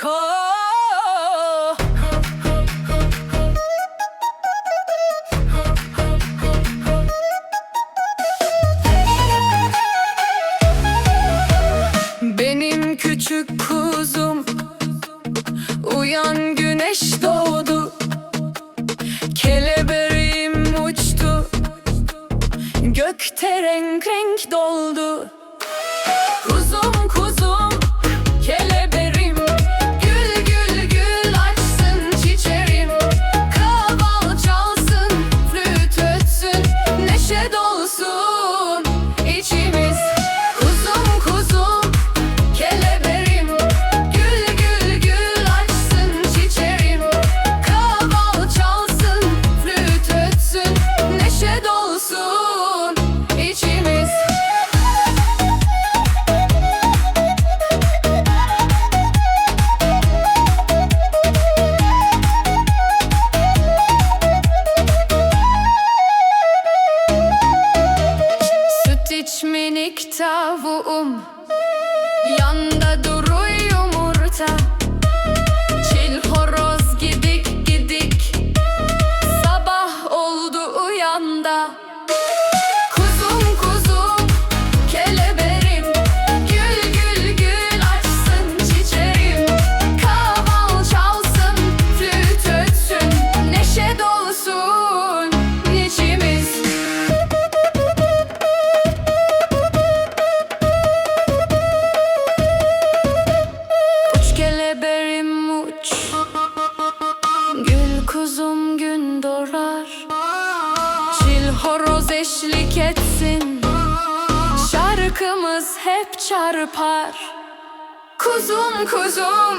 Ko. Benim küçük kuzum Uyan güneş doğdu Kelebeğim uçtu Gökte renk renk doldu Geç minik tavuğum. horoz eşlik etsin. Şarkımız hep çarpar. Kuzum kuzum.